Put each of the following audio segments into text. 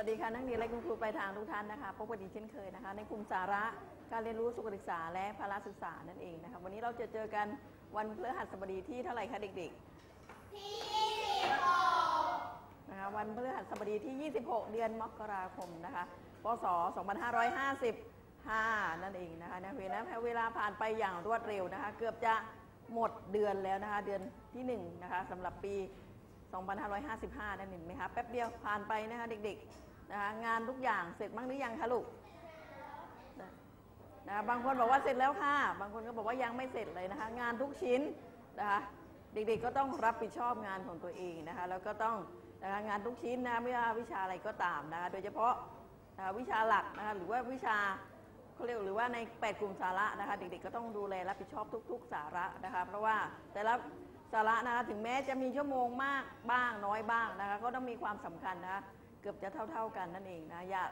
วัสดีค่ะนักเรียนและคุณครูปลายทางทุกท่านนะคะพบกันอีกเช่นเคยนะคะ ในกลุ่มสาระการเรียนรู้สุขศึกษาและพละศึกษานั่นเองนะคะวันนี้เราจะเจอกันวันพฤหัสบดีที่เท่าไหร่คะเด็กๆที่26นะคะวันพฤหัสบดีที่ 26 เดือนมกราคมนะคะพศ 2555 นั่นเองนะคะนะเวลาเวลาผ่านไปอย่างรวดเร็วนะคะ เกือบจะหมดเดือนแล้วนะคะเดือนที่1นะคะสำหรับปี2555 นั่นเองไหมคะแป๊บเดียวผ่านไปนะคะเด็กๆนะคะงานทุกอย่างเสร็จบ้างหรือยังคะลูกนะนะคะบางคนบอกว่าเสร็จแล้วค่ะ บางคนก็บอกว่ายังไม่เสร็จเลยนะคะงานทุกชิ้นนะคะเด็กๆก็ต้องรับผิดชอบงานของตัวเองนะคะแล้วก็ต้องนะคะงานทุกชิ้นนะไม่ว่าวิชาอะไรก็ตามนะคะโดยเฉพาะนะคะวิชาหลักนะคะหรือว่าวิชาเขาเรียกหรือว่าใน 8 กลุ่มสาระนะคะเด็กๆก็ต้องดูแลรับผิดชอบทุก ๆ สาระนะคะเพราะว่าแต่ละ สาระนะคะถึงแม้จะมีชั่วโมงมากบ้างน้อยบ้างนะคะก็ต้องมีความสำคัญนะคะเกือบจะเท่า ๆกันนั่นเองนะอย่า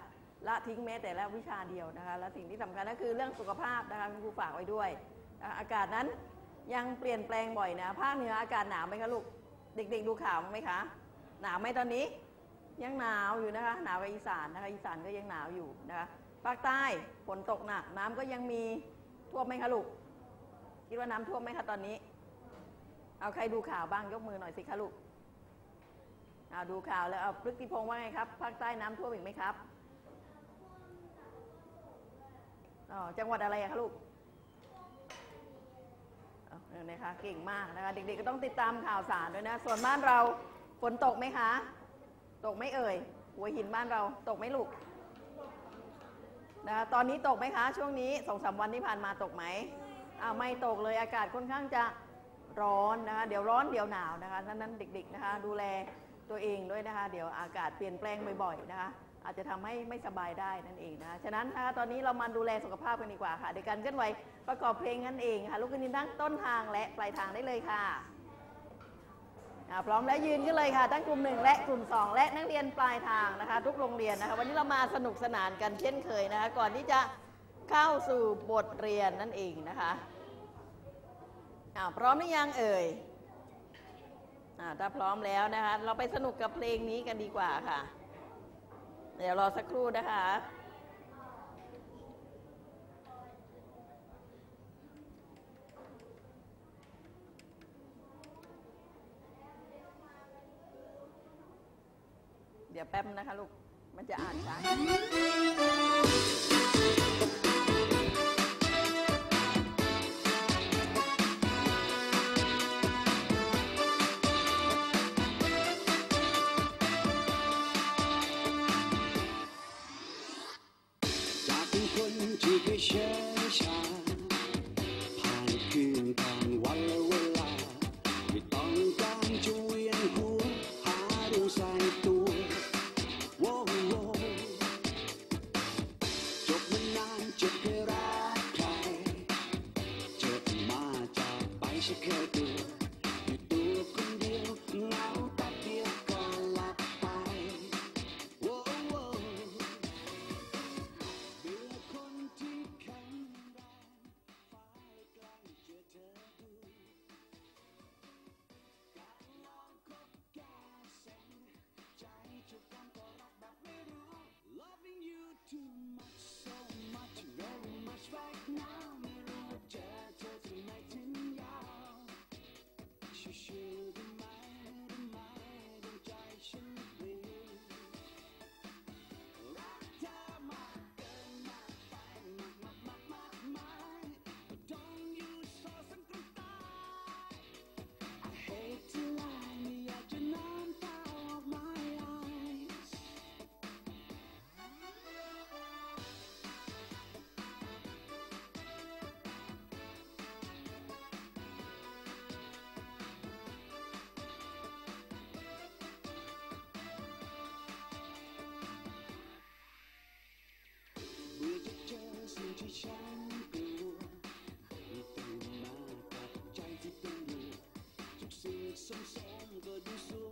ละทิ้งแม้แต่ละวิชาเดียวนะคะและสิ่งที่สำคัญก็คือเรื่องสุขภาพนะคะคุณครูฝากไว้ด้วย อากาศนั้นยังเปลี่ยนแปลงบ่อยนะภาคเหนืออากาศหนาวไหมคะลูกเด็ก ๆ ดูข่าวบ้างไหมคะ หนาวไหมตอนนี้ ยังหนาวอยู่นะคะหนาวกับอีสานนะคะอีสานก็ยังหนาวอยู่นะคะภาคใต้ฝนตกหนักน้ำก็ยังมีท่วมไหมคะลูกคิดว่าน้ำท่วมไหมคะตอนนี้ เอาใครดูข่าวบ้างยกมือหน่อยสิคะลูกเอาดูข่าวแล้วเอาพฤติพงษ์ว่าไงครับภาคใต้น้ำท่วมอีกไหมครับอ๋อจังหวัดอะไรคะลูกเอาเออนะคะเก่งมากนะคะเด็กๆก็ต้องติดตามข่าวสารด้วยนะ ส่วนบ้านเราฝนตกไหมคะ ตกไม่เอ่ย หัวหินบ้านเราตกไหมลูกนะคะตอนนี้ตกไหมคะ ช่วงนี้สองสามวันที่ผ่านมาตกไหมอ้าวไม่ตกเลยอากาศค่อนข้างจะ ร้อนนะคะเดี๋ยวร้อนเดี๋ยวหนาวนะคะนั้นนั้นเด็กๆนะคะดูแลตัวเองด้วยนะคะเดี๋ยวอากาศเปลี่ยนแปลงบ่อยๆนะคะอาจจะทำให้ไม่สบายได้นั่นเองนะคะฉะนั้นนะคะตอนนี้เรามาดูแลสุขภาพกันดีกว่าค่ะโดยการเคลื่อนไหวประกอบเพลงนั่นเองค่ะลุกขึ้นยืนทั้งต้นทางและปลายทางได้เลยค่ะพร้อมแล้วยืนขึ้นเลยค่ะทั้งกลุ่มหนึ่งและกลุ่มสองและนักเรียนปลายทางนะคะ ทุกโรงเรียนนะคะ วันนี้เรามาสนุกสนานกันเช่นเคยนะคะ ก่อนที่จะเข้าสู่บทเรียนนั่นเองนะคะ พร้อมหรือยังเอ่ยถ้าพร้อมแล้วนะคะ เราไปสนุกกับเพลงนี้กันดีกว่าค่ะ เดี๋ยวรอสักครู่นะคะ เดี๋ยวแป๊บนะคะลูก มันจะอ่านช้า จาก อสิ่งที่ฉันกลัวให้ตื่นมากับใจที่เป็นอยู่ทุกสิ่งสมสมก็ดูสวย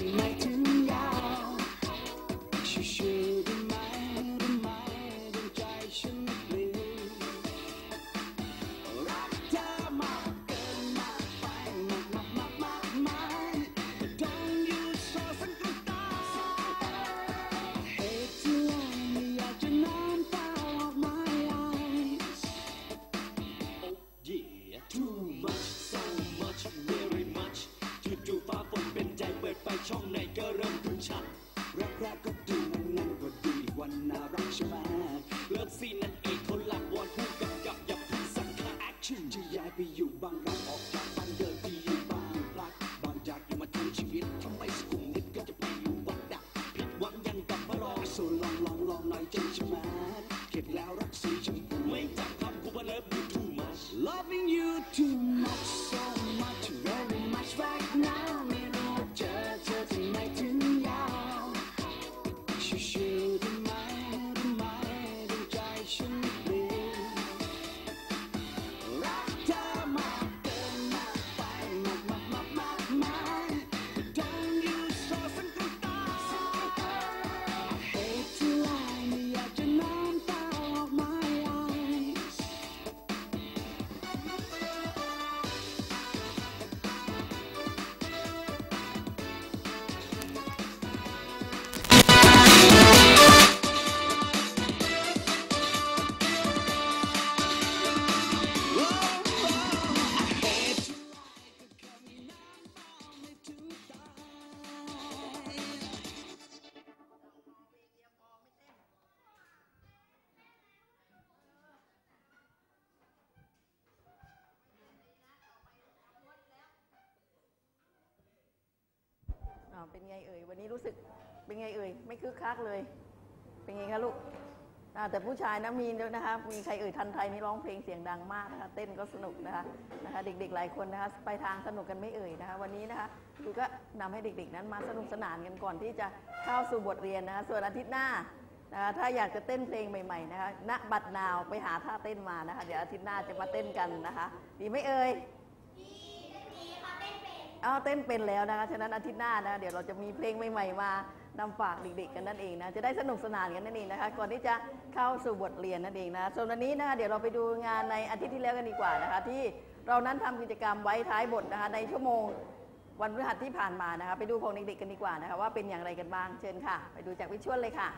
ท ที่ย้ายไปอยู่บางรักออกจากบ้านเดิม เป็นไงเอ่ยวันนี้รู้สึกเป็นไงเอ่ยไม่คึกคักเลย เป็นไงคะลูกแต่ผู้ชายนะมีด้วยนะคะมีใครเอ่ยทันไทยนี่ร้องเพลงเสียงดังมากนะคะเต้นก็สนุกนะคะนะคะเด็กๆหลายคนนะคะไปทางสนุกกันไม่เอ่ยนะคะวันนี้นะคะครูก็นำให้เด็กๆนั้นมาสนุกสนานกันก่อนที่จะเข้าสู่บทเรียนนะคะส่วนอาทิตย์หน้านะคะถ้าอยากจะเต้นเพลงใหม่ๆนะคะณบัดนาวไปหาท่าเต้นมานะคะเดี๋ยวอาทิตย์หน้าจะมาเต้นกันนะคะ ดีไหมเอ่ย เอาเต้นเป็นแล้วนะคะ ฉะนั้นอาทิตย์หน้านะเดี๋ยวเราจะมีเพลงใหม่ๆมานำฝากเด็กๆกันนั่นเองนะ จะได้สนุกสนานกันนั่นเองนะคะ ก่อนที่จะเข้าสู่บทเรียนนั่นเองนะ ส่วนวันนี้นะคะเดี๋ยวเราไปดูงานในอาทิตย์ที่แล้วกันดีกว่านะคะ ที่เรานั้นทำกิจกรรมไว้ท้ายบทนะคะ ในชั่วโมงวันพฤหัสที่ผ่านมานะคะ ไปดูของเด็กๆกันดีกว่านะคะว่าเป็นอย่างไรกันบ้าง เชิญค่ะ ไปดูจากวิชวลเลยค่ะ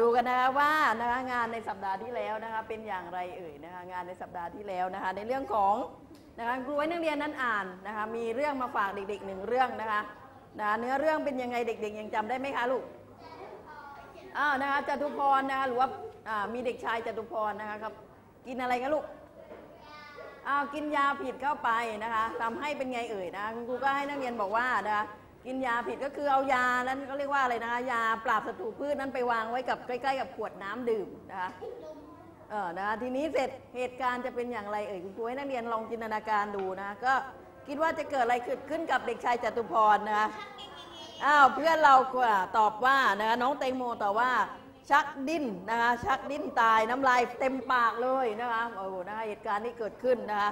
ดูกันนะคะว่านะคะงานในสัปดาห์ที่แล้วนะคะเป็นอย่างไรเอ่ยนะคะงานในสัปดาห์ที่แล้วนะคะในเรื่องของนะคะครูไว้นักเรียนนั้นอ่านนะคะมีเรื่องมาฝากเด็กๆหนึ่งเรื่องนะคะนะเนื้อเรื่องเป็นยังไงเด็ก ๆ ยังจำได้ไหมคะลูกอ้านะคะจตุพรนะคะหรือว่าอ่ามีเด็กชายจตุพรนะคะครับกินอะไรกันลูกอ้าวกินยาผิดเข้าไปนะคะทำให้เป็นไงเอ่ยนะคุณครูก็ให้นักเรียนบอกว่านะคะ กินยาผิดก็คือเอายานั้นก็เรียกว่าอะไรนะคะยาปราบศัตรูพืชนั้นไปวางไว้กับใกล้ๆกับขวดน้ำดื่มนะคะเออนะคะทีนี้เสร็จเหตุการณ์จะเป็นอย่างไรเอ่ยคุณครูให้นักเรียนลองจินตนาการดูนะก็คิดว่าจะเกิดอะไรขึ้นกับเด็กชายจตุพรนะคะอ้าวเพื่อนเราตอบว่านะคะน้องแตงโมตอบว่าชักดิ้นนะคะชักดิ้นตายน้ำลายเต็มปากเลยนะคะโอ้โหนะคะเหตุการณ์นี้เกิดขึ้นนะคะ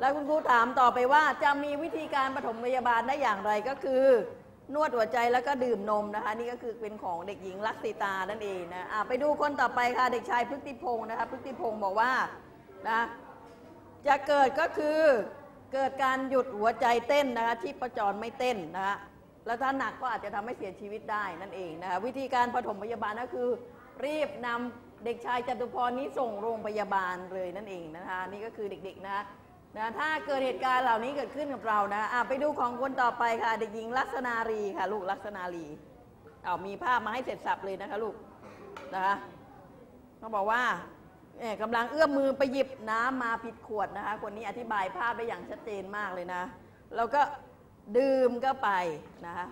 แล้วคุณครูถามต่อไปว่าจะมีวิธีการปฐมพยาบาลได้อย่างไรก็คือนวดหัวใจแล้วก็ดื่มนมนะคะ นี่ก็คือเป็นของเด็กหญิงลักษิตานั่นเองนะะไปดูคนต่อไปค่ะเด็กชายพฤติพงศ์นะคะพฤติพงศ์บอกว่านะจะเกิดก็คือเกิดการหยุดหัวใจเต้นนะคะชีพจรไม่เต้นนะคะแล้วถ้าหนักก็อาจจะทำให้เสียชีวิตได้นั่นเองนะคะวิธีการปฐมพยาบาลก็คือ รีบนำเด็กชายจตุพรนี้ส่งโรงพยาบาลเลยนั่นเองนะคะ นี่ก็คือเด็กๆนะคะ นะถ้าเกิดเหตุการณ์เหล่านี้เกิดขึ้นกับเรานะอะไปดูของคนต่อไปค่ะเด็กหญิงลักษณารีค่ะ ลูกลักษณารีเอามีภาพมาให้เสร็จสับเลยนะคะลูกนะคะเขาบอกว่าเนี่ยกำลังเอื้อมมือไปหยิบน้ำมาผิดขวดนะคะ คนนี้อธิบายภาพได้อย่างชัดเจนมากเลยนะ แล้วก็ดื่มก็ไปนะคะ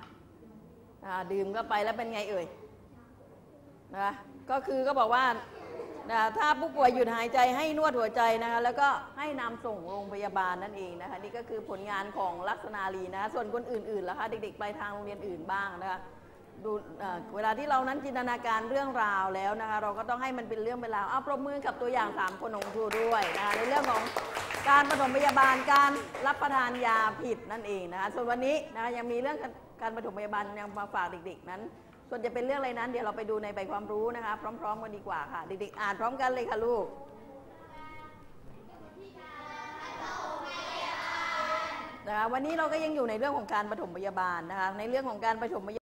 ดื่มก็ไปแล้วเป็นไงเอ่ยนะคะก็คือก็บอกว่า ถ้าผู้ป่วยหยุดหายใจให้นวดหัวใจนะคะแล้วก็ให้นำส่งโรงพยาบาลนั่นเองนะคะนี่ก็คือผลงานของลักษณาลีนะคะส่วนคนอื่นๆล่ะคะเด็กๆไปทางโรงเรียนอื่นบ้างนะคะดูเอ่อเวลาที่เรานั้นจินตนาการเรื่องราวแล้วนะคะเราก็ต้องให้มันเป็นเรื่องเป็นราวเอาปรบมือกับตัวอย่าง 3 คนของครูด้วยนะคะในเรื่องของการปฐมพยาบาลการรับประทานยาผิดนั่นเองนะคะส่วนวันนี้นะคะยังมีเรื่องการปฐมพยาบาลยังมาฝากเด็กๆนั้น ส่วนจะเป็นเรื่องอะไรนั้น เดี๋ยวเราไปดูในใบความรู้นะคะ พร้อม ๆ กันดีกว่าค่ะเด็กๆอ่านพร้อมกันเลยค่ะลูกนะคะวันนี้เราก็ยังอยู่ในเรื่องของการปฐมพยาบาลนะคะในเรื่องของการปฐมพยา